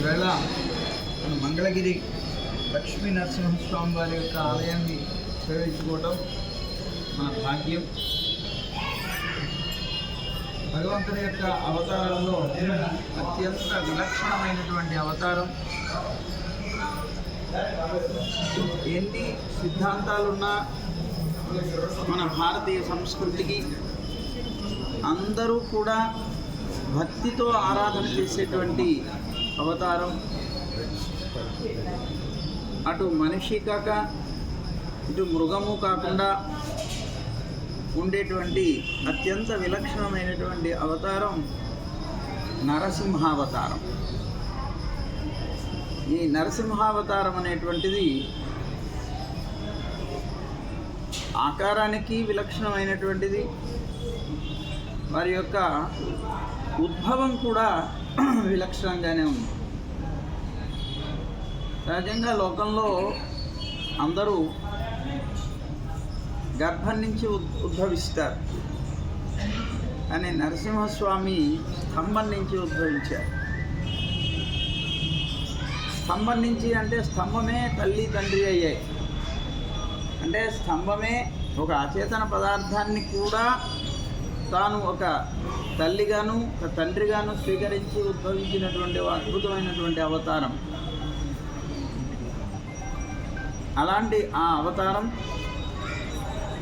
ఈవేళ మన మంగళగిరి లక్ష్మీ నరసింహస్వామి వారి యొక్క ఆలయాన్ని సేవించుకోవటం మన భాగ్యం. భగవంతుని యొక్క అవతారంలో అత్యంత విలక్షణమైనటువంటి అవతారం. ఎన్ని సిద్ధాంతాలున్నా మన భారతీయ సంస్కృతికి అందరూ కూడా భక్తితో ఆరాధన చేసేటువంటి అవతారం. అటు మనిషి కాక ఇటు మృగము కాకుండా ఉండేటువంటి అత్యంత విలక్షణమైనటువంటి అవతారం నరసింహావతారం. ఈ నరసింహావతారం అనేటువంటిది ఆకారానికి విలక్షణమైనటువంటిది. వారి యొక్క ఉద్భవం కూడా విలక్షణంగానే ఉంది. సహజంగా లోకంలో అందరూ గర్భం నుంచి ఉద్- ఉద్భవిస్తారు. అని నరసింహస్వామి స్తంభం నుంచి ఉద్భవించారు. స్తంభం నుంచి అంటే స్తంభమే తల్లి తండ్రి అయ్యాయి. అంటే స్తంభమే ఒక అచేతన పదార్థాన్ని కూడా తాను ఒక తల్లిగాను ఒక తండ్రిగాను స్వీకరించి ఉద్భవించినటువంటి అద్భుతమైనటువంటి అవతారం. అలాంటి ఆ అవతారం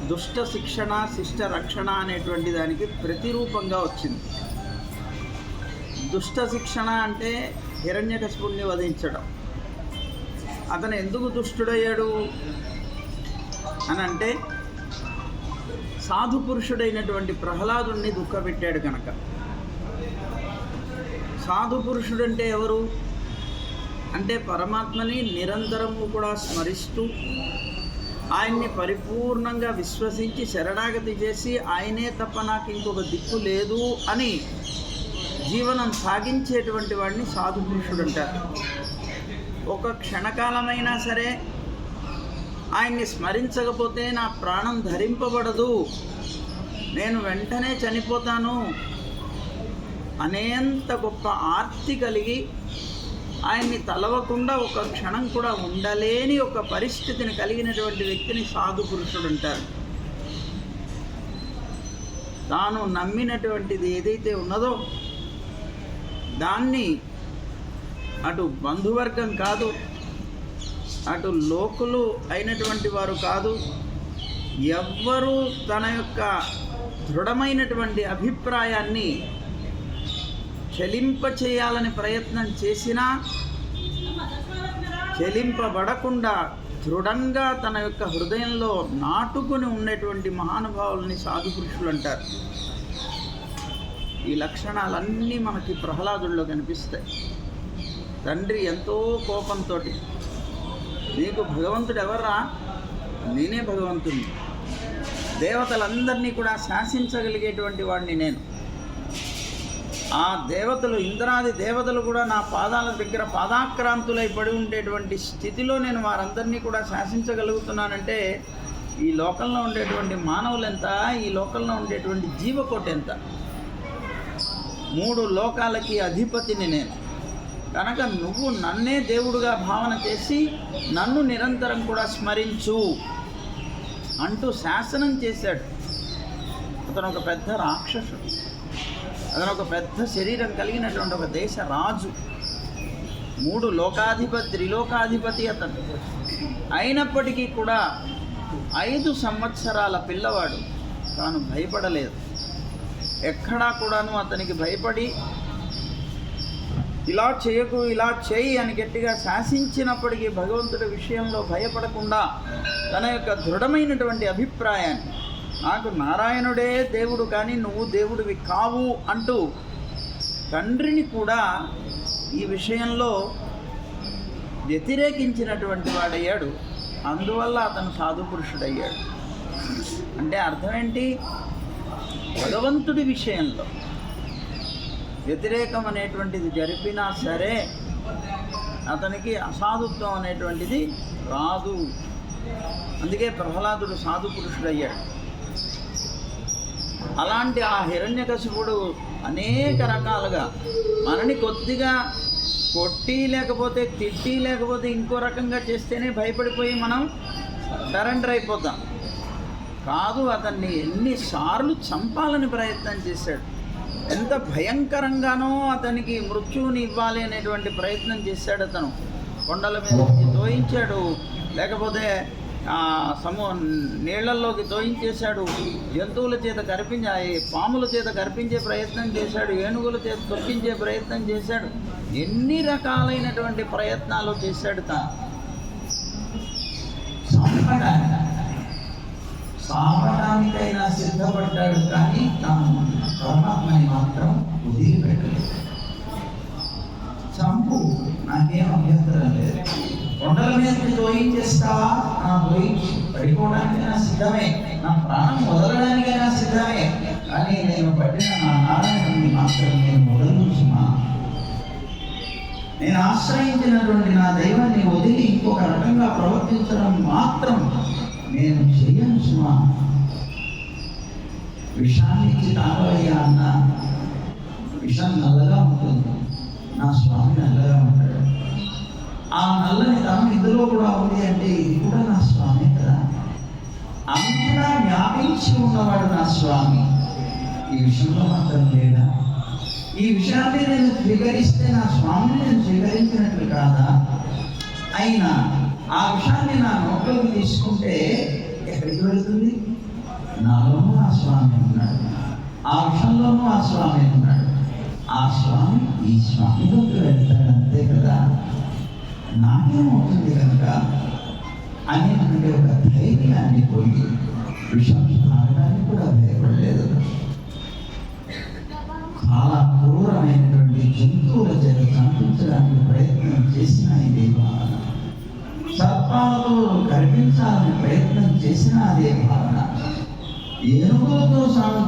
దుష్ట శిక్షణ శిష్ట రక్షణ అనేటువంటి దానికి ప్రతిరూపంగా వచ్చింది. దుష్ట శిక్షణ అంటే హిరణ్యకశిపుణ్ణి వధించడం. అతను ఎందుకు దుష్టుడయ్యాడు? అని అంటే సాధు పురుషుడైనటువంటి ప్రహ్లాదుణ్ణి దుఃఖపెట్టాడు కనుక. సాధు పురుషుడంటే ఎవరు? అంటే పరమాత్మని నిరంతరము కూడా స్మరిస్తూ ఆయన్ని పరిపూర్ణంగా విశ్వసించి శరణాగతి చేసి ఆయనే తప్ప నాకు ఇంకొక దిక్కు లేదు అని జీవనం సాగించేటువంటి వాడిని సాధు పురుషుడు అంటారు ఒక క్షణకాలమైనా సరే ఆయన్ని స్మరించకపోతే నా ప్రాణం ధరింపబడదు. నేను వెంటనే చనిపోతాను. అనేంత గొప్ప ఆర్తి కలిగి ఆయన్ని తలవకుండా ఒక క్షణం కూడా ఉండలేని ఒక పరిస్థితిని కలిగినటువంటి వ్యక్తిని సాధు పురుషుడు అంటారు. తాను నమ్మినటువంటిది ఏదైతే ఉన్నదో దాన్ని అటు బంధువర్గం కాదు అటు లోకులు అయినటువంటి వారు కాదు ఎవ్వరూ తన యొక్క దృఢమైనటువంటి అభిప్రాయాన్ని చెలింపచేయాలని ప్రయత్నం చేసినా చెలింపబడకుండా దృఢంగా తన యొక్క హృదయంలో నాటుకుని ఉండేటువంటి మహానుభావుల్ని సాధు పురుషులు అంటారు. ఈ లక్షణాలన్నీ మనకి ప్రహ్లాదుల్లో కనిపిస్తాయి. తండ్రి ఎంతో కోపంతో నీకు భగవంతుడు ఎవర్రా నేనే భగవంతుడిని దేవతలందరినీ కూడా శాసించగలిగేటువంటి వాడిని నేను. ఆ దేవతలు ఇంద్రాది దేవతలు కూడా నా పాదాల దగ్గర పాదాక్రాంతులై పడి ఉండేటువంటి స్థితిలో నేను వారందరినీ కూడా శాసించగలుగుతున్నానంటే ఈ లోకంలో ఉండేటువంటి మానవులు ఎంత ఈ లోకంలో ఉండేటువంటి జీవకోటి ఎంత మూడు లోకాలకి అధిపతిని నేను. కనుక నువ్వు నన్నే దేవుడుగా భావన చేసి నన్ను నిరంతరం కూడా స్మరించు అంటూ శాసనం చేశాడు. అతను ఒక పెద్ద రాక్షసుడు అతను ఒక పెద్ద శరీరం కలిగినటువంటి ఒక దేశ రాజు. మూడు లోకాధిపతి త్రిలోకాధిపతి అతను. అయినప్పటికీ కూడా ఐదు సంవత్సరాల పిల్లవాడు. తాను భయపడలేదు. ఎక్కడా కూడాను అతనికి భయపడి ఇలా చేయకు ఇలా చేయి అని గట్టిగా శాసించినప్పటికీ భగవంతుడి విషయంలో భయపడకుండా తన యొక్క దృఢమైనటువంటి అభిప్రాయాన్ని నాకు నారాయణుడే దేవుడు కానీ నువ్వు దేవుడివి కావు అంటూ తండ్రిని కూడా ఈ విషయంలో వ్యతిరేకించినటువంటి వాడయ్యాడు. అందువల్ల అతను సాధు పురుషుడయ్యాడు. అంటే అర్థం ఏంటి? భగవంతుడి విషయంలో వ్యతిరేకం అనేటువంటిది జరిపినా సరే అతనికి అసాధుత్వం అనేటువంటిది రాదు. అందుకే ప్రహ్లాదుడు సాధు పురుషుడయ్యాడు. అలాంటి ఆ హిరణ్యకశిపుడు అనేక రకాలుగా మనని కొద్దిగా కొట్టి లేకపోతే తిట్టి లేకపోతే ఇంకో రకంగా చేస్తేనే భయపడిపోయి మనం సరెండర్ అయిపోతాం. కాదు అతన్ని ఎన్నిసార్లు చంపాలని ప్రయత్నం చేశాడు. ఎంత భయంకరంగానో అతనికి మృత్యువుని ఇవ్వాలి అనేటువంటి ప్రయత్నం చేశాడు అతను. కొండల మీద తోయించాడు లేకపోతే సమూ నీళ్ళల్లోకి తోయించేశాడు జంతువుల చేత కరిపించే పాముల చేత కరిపించే ప్రయత్నం చేశాడు. ఏనుగుల చేత తొక్కించే ప్రయత్నం చేశాడు. ఎన్ని రకాలైనటువంటి ప్రయత్నాలు చేశాడు తాను సాపడానికైనా సిద్ధపడ్డాడు కానీ తాను పరమాత్మని మాత్రం వదిలిపెట్టలేదు. చంపు నాకేం అభ్యంతరం లేదు. కొండల మీద తోయించేస్తావా నా తోయించు పడిపోవడానికైనా సిద్ధమే. నా ప్రాణం వదలడానికైనా సిద్ధమే. కానీ నేను పట్టిన నా నారాయణుని మాత్రం నేను వదలను సుమా నేను ఆశ్రయించినటువంటి నా దైవాన్ని వదిలి ఇంకొక రకంగా ప్రవర్తించడం మాత్రం నేను చేయను సుమా. విషాన్ని ఇచ్చి తాగవయ్యా అన్న. విషం నల్లగా ఉంటుంది. నా స్వామి నల్లగా ఉంటాడు. ఆ నల్లని తనం ఇందులో కూడా ఉంది అంటే ఇది కూడా నా స్వామి కదా. అంతటా వ్యాపించి ఉన్నవాడు నా స్వామి. ఈ విషయంలో మాత్రం లేదా? ఈ విషయాన్ని నేను స్వీకరిస్తే నా స్వామిని నేను స్వీకరించినట్లు కాదా? అయినా ఆ విషయాన్ని నా నోట్లోకి తీసుకుంటే ఎక్కడికి వెళ్తుంది? నాలోనూ ఆ స్వామి ఉన్నాడు. ఆ విషయంలోనూ ఆ స్వామి ఉన్నాడు. ఆ స్వామి ఈ స్వామిలోకి వెళ్తాడు అంతే కదా? నాకేమవుతుంది కనుక? అనేటువంటి ఒక ధైర్యాన్ని పోయి విషం తాగడానికి కూడా భయపడలేదు. చాలా క్రూరమైనటువంటి జంతువుల చేత చంపించడానికి ప్రయత్నం చేసిన ఇదే భావన సర్పాలతో కనిపించాలని ప్రయత్నం చేసిన అదే భావన ఏనుగులతో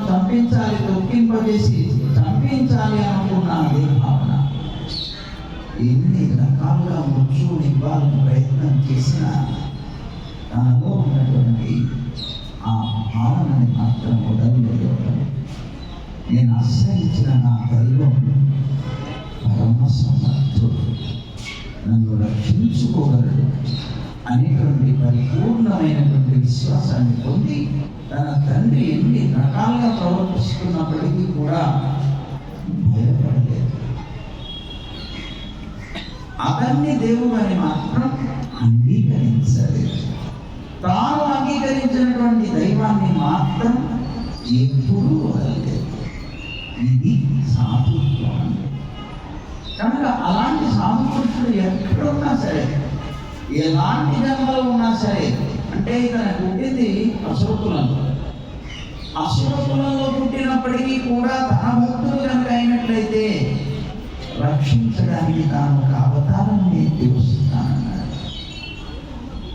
చంపించాలి తొక్కింపజేసి చంపించాలి అనుకున్న అదే భావన ఎన్ని రకాలుగా మృత్యువుని ఇవ్వాలని ప్రయత్నం చేసిన తనలో ఉన్నటువంటి ఆ భావనని మాత్రం వదలలేదు నేను ఆశ్రయించిన నా దైవం పరమ సమర్థుడు. నన్ను రక్షించుకోగలడు. అనేటువంటి పరిపూర్ణమైనటువంటి విశ్వాసాన్ని పొంది తన తండ్రి ఎన్ని రకాలుగా ప్రవర్తిస్తున్నప్పటికీ కూడా భయపడలేదు. అవన్నీ దేవుడు అని మాత్రం అంగీకరించలేదు. తాను అంగీకరించినటువంటి దైవాన్ని మాత్రం ఎప్పుడూ వదలలేదు. ఇది సాధుత్వం. కనుక అలాంటి సాధుపురుషుడు ఎక్కడున్నా సరే ఎలాంటి జన్మలో ఉన్నా సరే అంటే ఇతను పుట్టింది అసురకులంలో అసురకులంలో పుట్టినప్పటికీ కూడా తన భక్తులు కనుక అయినట్లయితే రక్షించడానికి తాను ఒక అవతారం ఎత్తి వస్తున్నానన్నాడు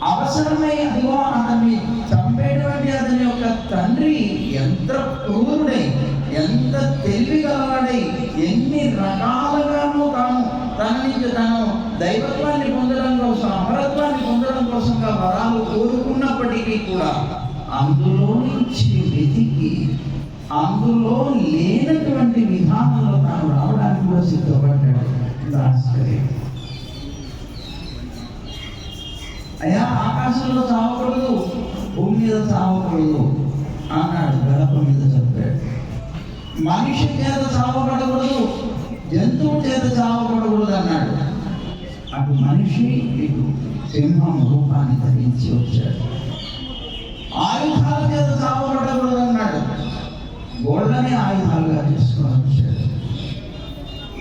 అవసరమై అదిగో అతన్ని చంపేటువంటి అతని యొక్క తండ్రి ఎంత క్రూరుడై ఎంత తెలివి గలవాడై ఎన్ని రకాలుగాను తాను తన నుంచి తాను దైవత్వాన్ని పొందడం పొందడం కోసంగా వరాలు కోరుకున్నప్పటికీ కూడా అందులో నుంచి వెతికి అందులో లేనటువంటి విధానంలో తాను రావడానికి కూడా సిద్ధపడ్డాడు ఇది అయ్యా ఆకాశంలో చావకూడదు భూమి మీద చావకూడదు అన్నాడు గడప మీద చెప్పాడు. మనిషి చేత చావకూడదు జంతువు చేత చావకూడదు అన్నాడు. అటు మనిషి ఇటు సింహం రూపాన్ని ధరించి వచ్చాడు. ఆయుధాల చేత చావకూడదు అన్నాడు. గోళ్ళని ఆయుధాలుగా చేసుకొని వచ్చాడు.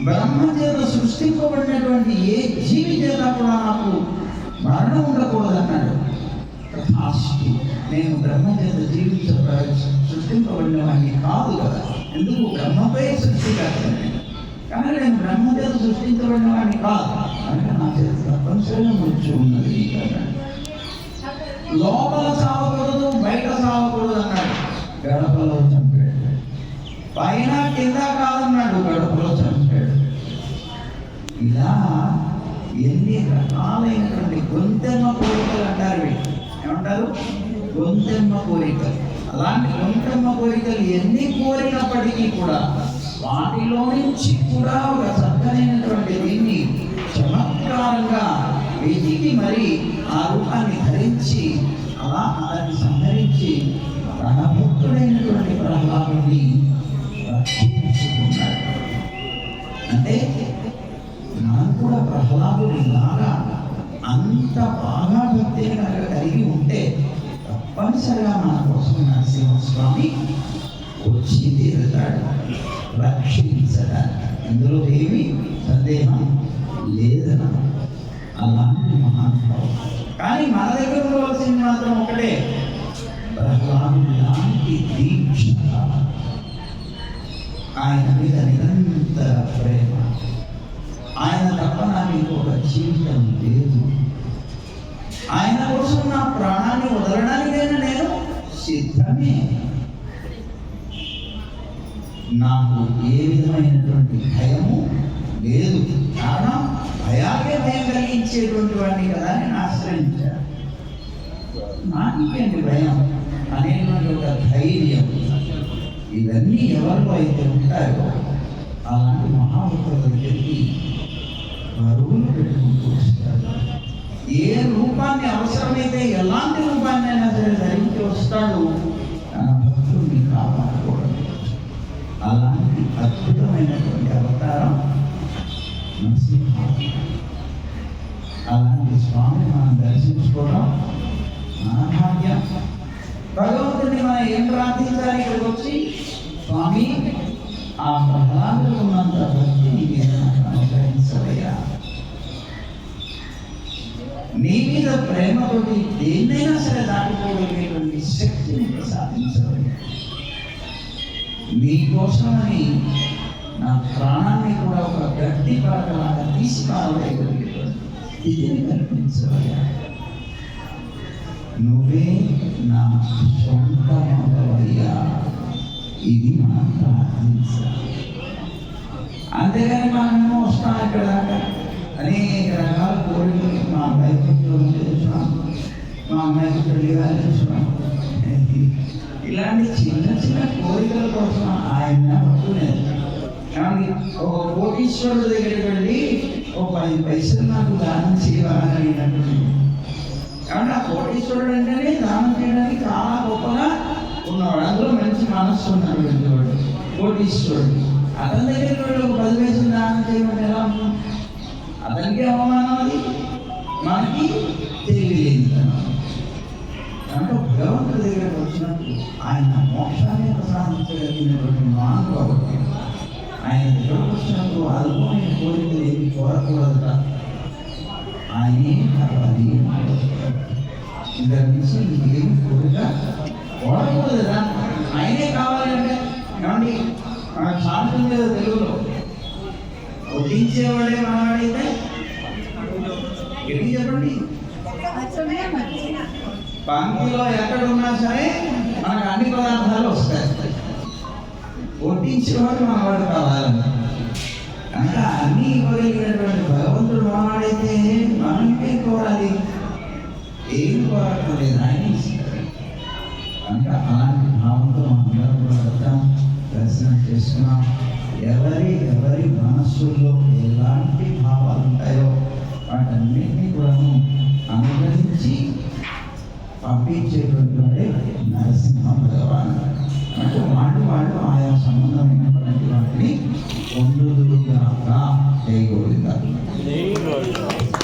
బ్రహ్మ చేత సృష్టింపబడినటువంటి ఏ జీవి చేత కూడా నాకు మరణం ఉండకూడదు అన్నాడు. తథాస్తు. నేను బ్రహ్మ చేత జీవించ సృష్టింపబడిన వాడిని కాదు కదా. ఎందుకు? బ్రహ్మపై సృష్టి నేను. కానీ నేను బ్రహ్మ చేత సృష్టించబడిన వాడిని కాదు. కనుక నా చేత తప్పనిసరిగా ఉన్నది లోపల సావకూడదు బయట సావకూడదు అన్నాడు. గడపలో చంపాడు. పైన కింద కాదన్నాడు గడపలో చంపాడు. ఇలా ఎన్ని రకాలైనటువంటి గొంతెమ్మ కోరికలు అంటారు ఏమంటారు? గొంతెమ్మ కోరికలు. అలాంటి గొంతెమ్మ కోరికలు ఎన్ని కోరినప్పటికీ కూడా వాటిలో నుంచి కూడా ఒక చక్కనైనటువంటి దీన్ని మరి ఆ రూపాన్ని ధరించి అలా అతన్ని సంహరించి తన భక్తుడైనటువంటి ప్రహ్లాదుని రక్షించుకున్నాడు అంటే మనం కూడా ప్రహ్లాదుని లాగా అంత బాగా భక్తిని కనుక కలిగి ఉంటే తప్పనిసరిగా మన కోసం నరసింహస్వామి వచ్చి తీరుతాడు రక్షించడానికి ఇందులో ఏమి సందేహం లేదు. ఆయన మీద నిరంతర ప్రేమ. ఆయన తప్ప నాకు ఇంకొక జీవితం లేదు. ఆయన కోసం నా ప్రాణాన్ని వదలడానికైనా నేను సిద్ధమే. నాకు ఏ విధమైనటువంటి భయము లేదు. కారణం భయాలే భయం కలిగించేటువంటి వాడిని కదా నేను ఆశ్రయించాను నాకు భయం? అనేటువంటి ఒక ధైర్యం. ఇవన్నీ ఎవరిలో అయితే ఉంటాయో అలాంటి మహాభక్తుల దగ్గరికి పరుగులు పెట్టుకుంటూ వస్తాడు. ఏ రూపాన్ని అవసరమైతే ఎలాంటి రూపాన్ని అయినా సరే ధరించి వస్తాడు తన కాపాడుకోవడం. అలాంటి అద్భుతమైనటువంటి అవతారం నరసింహ అలాంటి స్వామిని మనం దర్శించుకోవడం మన భాగ్యం భగవంతుడిని మనం ఏం ప్రార్థించాలి ఇక్కడికి వచ్చి స్వామి ఆ ప్రహ్లాదులు ఉన్నంత భక్తి నీ మీద నాకు అనుగ్రహించవయ్యా నీ మీద ప్రేమతోటి దేన్నైనా సరే దాటుకోగలిగేటువంటి శక్తిని ప్రసాదించవయ్యా మీకోసమని నా ప్రాణాన్ని కూడా ఒక గట్టి పరకలాగా తీసి పారవేయగలిగేటువంటి స్థితిని కల్పించవయ్యా నువ్వే నా సొంత మగవయ్యా ఇది మనం ప్రార్థించాలి. అంతేగాని మనము వస్తాం ఇక్కడ అనేక రకాల కోరిక ఇలాంటి చిన్న చిన్న కోరికల కోసం ఆయన పట్టుకునేది కానీ ఒక కోటీశ్వరుడు దగ్గరికి వెళ్ళి ఒక పది పైసలు నాకు దానం చేయాలని అడిగినట్టు కాబట్టి ఆ కోటీశ్వరుడు అంటేనే దానం చేయడానికి చాలా గొప్పగా ఉన్నవాడు అందులో మంచి మనస్సు ఉన్నాడు వాడు కోటీశ్వరుడు. అతని దగ్గరికి వెళ్ళి ఒక పది పైసలు దానం చేయమని ఎలా అతనికి అవమానం అది? మనకి తెలియలేదు. ఆయన మోక్షాన్ని ప్రసాదించగలిగినటువంటి మానవుడు ఆయన వచ్చినప్పుడు అల్పమైన కోరికలు ఏమి కోరకూడదుట. ఆయనే కావాలి. ఇంకా నుంచి ఇంకేం కోరిక కోరకూడదు కదా ఆయనే కావాలంటే ఏమండి? శాంతం లేదు తెలుగులో వడ్డించేవాడే మనవాడైతే? గట్టి చెప్పండి? పంక్తిలో ఎక్కడ ఉన్నా సరే మనకు అన్ని పదార్థాలు వస్తాయి. వడ్డించేవాడు మనవాడు కావాలని కనుక అన్ని ఇవ్వగలిగినటువంటి భగవంతుడు మనవాడైతే మనం ఏం కోరాలి. ఏం కోరటం లేదు ఆయన కనుక అలాంటి భావంతో మనందరం కూడా వెళ్తాం దర్శనం చేసుకున్నాం. ఎవరి ఎవరి మనస్సుల్లో ఎలాంటి భావాలు ఉంటాయో వాటన్నిటినీ కూడా అనుగ్రహించి పంపించేటువంటి వాడే నరసింహ আমরা